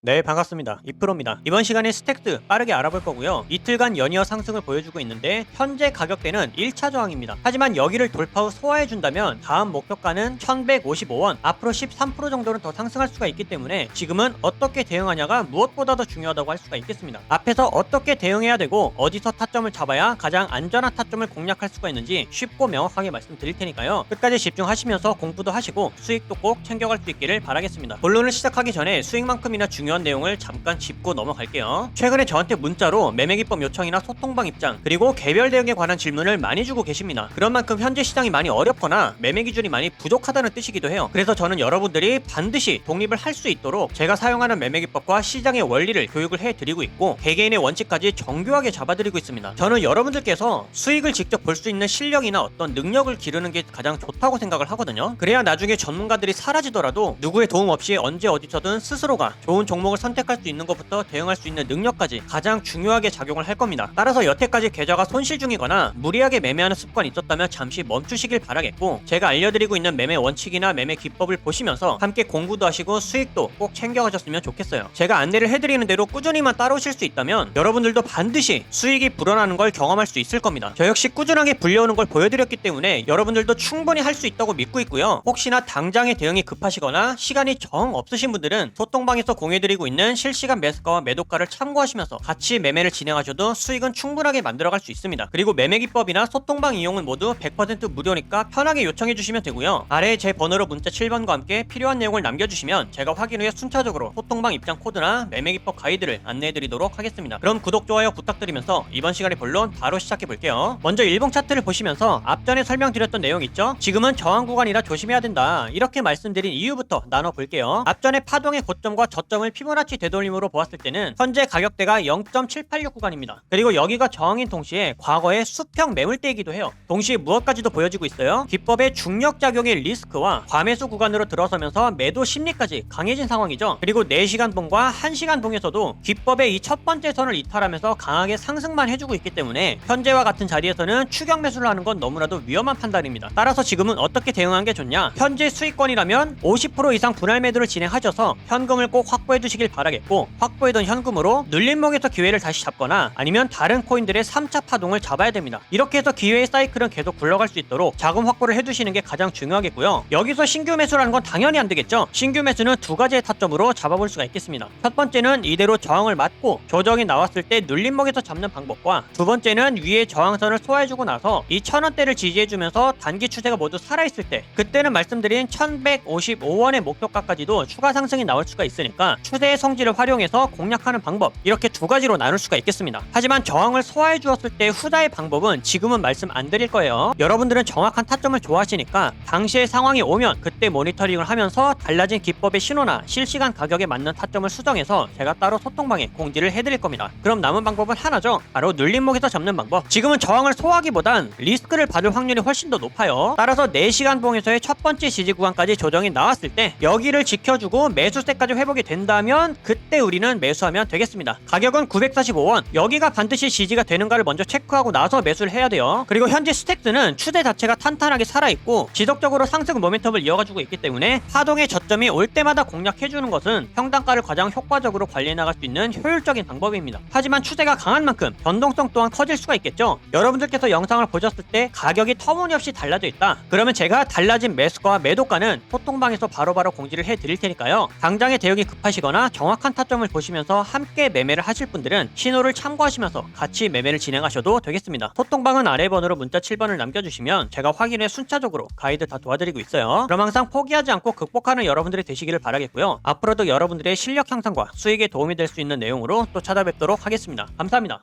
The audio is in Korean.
네 반갑습니다. 이프로입니다. 이번 시간에 스택스 빠르게 알아볼 거고요. 이틀간 연이어 상승을 보여주고 있는데 현재 가격대는 1차 저항입니다. 하지만 여기를 돌파 후 소화해 준다면 다음 목표가는 1155원 앞으로 13% 정도는 더 상승할 수가 있기 때문에 지금은 어떻게 대응하냐가 무엇보다도 중요하다고 할 수가 있겠습니다. 앞에서 어떻게 대응해야 되고 어디서 타점을 잡아야 가장 안전한 타점을 공략할 수가 있는지 쉽고 명확하게 말씀드릴 테니까요. 끝까지 집중하시면서 공부도 하시고 수익도 꼭 챙겨갈 수 있기를 바라겠습니다. 본론을 시작하기 전에 수익만큼이나 중요 한 내용을 잠깐 짚고 넘어갈게요. 최근에 저한테 문자로 매매 기법 요청이나 소통방 입장 그리고 개별 대응에 관한 질문을 많이 주고 계십니다. 그런 만큼 현재 시장이 많이 어렵거나 매매 기준이 많이 부족하다는 뜻이기도 해요. 그래서 저는 여러분들이 반드시 독립을 할 수 있도록 제가 사용하는 매매 기법과 시장의 원리를 교육을 해드리고 있고 개개인의 원칙까지 정교하게 잡아드리고 있습니다. 저는 여러분들께서 수익을 직접 볼 수 있는 실력이나 어떤 능력을 기르는 게 가장 좋다고 생각을 하거든요. 그래야 나중에 전문가들이 사라지더라도 누구의 도움 없이 언제 어디서든 스스로가 좋은 종목을 선택할 수 있는 것부터 대응할 수 있는 능력까지 가장 중요하게 작용을 할 겁니다. 따라서 여태까지 계좌가 손실 중이거나 무리하게 매매하는 습관이 있었다면 잠시 멈추시길 바라겠고 제가 알려드리고 있는 매매 원칙이나 매매 기법을 보시면서 함께 공부도 하시고 수익도 꼭 챙겨가셨으면 좋겠어요. 제가 안내를 해드리는 대로 꾸준히만 따라오실 수 있다면 여러분들도 반드시 수익이 불어나는 걸 경험할 수 있을 겁니다. 저 역시 꾸준하게 불려오는 걸 보여드렸기 때문에 여러분들도 충분히 할 수 있다고 믿고 있고요. 혹시나 당장의 대응이 급하시거나 시간이 정 없으신 분들은 소통방에서 공유해드 리고 있는 실시간 매수가와 매도가를 참고하시면서 같이 매매를 진행하셔도 수익은 충분하게 만들어갈 수 있습니다. 그리고 매매 기법이나 소통방 이용은 모두 100% 무료니까 편하게 요청해 주시면 되고요. 아래에 제 번호로 문자 7번과 함께 필요한 내용을 남겨주시면 제가 확인 후에 순차적으로 소통방 입장 코드나 매매 기법 가이드를 안내해 드리도록 하겠습니다. 그럼 구독, 좋아요 부탁드리면서 이번 시간의 본론 바로 시작해 볼게요. 먼저 일봉 차트를 보시면서 앞전에 설명드렸던 내용 있죠? 지금은 저항 구간이라 조심해야 된다. 이렇게 말씀드린 이유부터 나눠 볼게요. 앞전에 파동의 고점과 저점을 피보나치 되돌림으로 보았을 때는 현재 가격대가 0.786 구간입니다. 그리고 여기가 저항인 동시에 과거의 수평 매물대이기도 해요. 동시에 무엇까지도 보여지고 있어요. 기법의 중력 작용의 리스크와 과매수 구간으로 들어서면서 매도 심리까지 강해진 상황이죠. 그리고 4시간 봉과 1시간 봉에서도 기법의 이 첫 번째 선을 이탈하면서 강하게 상승만 해주고 있기 때문에 현재와 같은 자리에서는 추격 매수를 하는 건 너무나도 위험한 판단입니다. 따라서 지금은 어떻게 대응한 게 좋냐? 현재 수익권이라면 50% 이상 분할 매도를 진행하셔서 현금을 꼭 확보해 두시 길 바라겠고 확보해둔 현금으로 눌림목에서 기회를 다시 잡거나 아니면 다른 코인들의 3차 파동을 잡아야 됩니다. 이렇게 해서 기회의 사이클은 계속 굴러갈 수 있도록 자금 확보를 해두시는 게 가장 중요하겠고요. 여기서 신규 매수라는 건 당연히 안 되겠죠. 신규 매수는 두 가지의 타점으로 잡아볼 수가 있겠습니다. 첫 번째는 이대로 저항을 맞고 조정이 나왔을 때 눌림목에서 잡는 방법과 두 번째는 위에 저항선을 소화해주고 나서 이 천원대를 지지해주면서 단기 추세가 모두 살아있을 때 그때는 말씀드린 1155원의 목표가까지도 추가 상승이 나올 수가 있으니까 추세 의 성질을 활용해서 공략하는 방법 이렇게 두 가지로 나눌 수가 있겠습니다. 하지만 저항을 소화해 주었을 때 후자의 방법은 지금은 말씀 안 드릴 거예요. 여러분들은 정확한 타점을 좋아하시니까 당시의 상황이 오면 그때 모니터링을 하면서 달라진 기법의 신호나 실시간 가격에 맞는 타점을 수정해서 제가 따로 소통방에 공지를 해드릴 겁니다. 그럼 남은 방법은 하나죠. 바로 눌림목에서 잡는 방법. 지금은 저항을 소화하기보단 리스크를 받을 확률이 훨씬 더 높아요. 따라서 4시간 봉에서의 첫 번째 지지 구간까지 조정이 나왔을 때 여기를 지켜주고 매수세까지 회복이 된다면 그때 우리는 매수하면 되겠습니다. 가격은 945원. 여기가 반드시 지지가 되는가를 먼저 체크하고 나서 매수를 해야 돼요. 그리고 현재 스택스는 추세 자체가 탄탄하게 살아있고 지속적으로 상승 모멘텀을 이어가지고 있기 때문에 파동의 저점이 올 때마다 공략해주는 것은 평단가를 가장 효과적으로 관리해 나갈 수 있는 효율적인 방법입니다. 하지만 추세가 강한 만큼 변동성 또한 커질 수가 있겠죠. 여러분들께서 영상을 보셨을 때 가격이 터무니없이 달라져 있다. 그러면 제가 달라진 매수가와 매도가는 소통방에서 바로 바로 공지를 해드릴 테니까요. 당장의 대응이 급하시거 나 정확한 타점을 보시면서 함께 매매를 하실 분들은 신호를 참고하시면서 같이 매매를 진행하셔도 되겠습니다. 소통방은 아래 번호로 문자 7번을 남겨주시면 제가 확인해 순차적으로 가이드 다 도와드리고 있어요. 그럼 항상 포기하지 않고 극복하는 여러분들이 되시기를 바라겠고요. 앞으로도 여러분들의 실력 향상과 수익에 도움이 될 수 있는 내용으로 또 찾아뵙도록 하겠습니다. 감사합니다.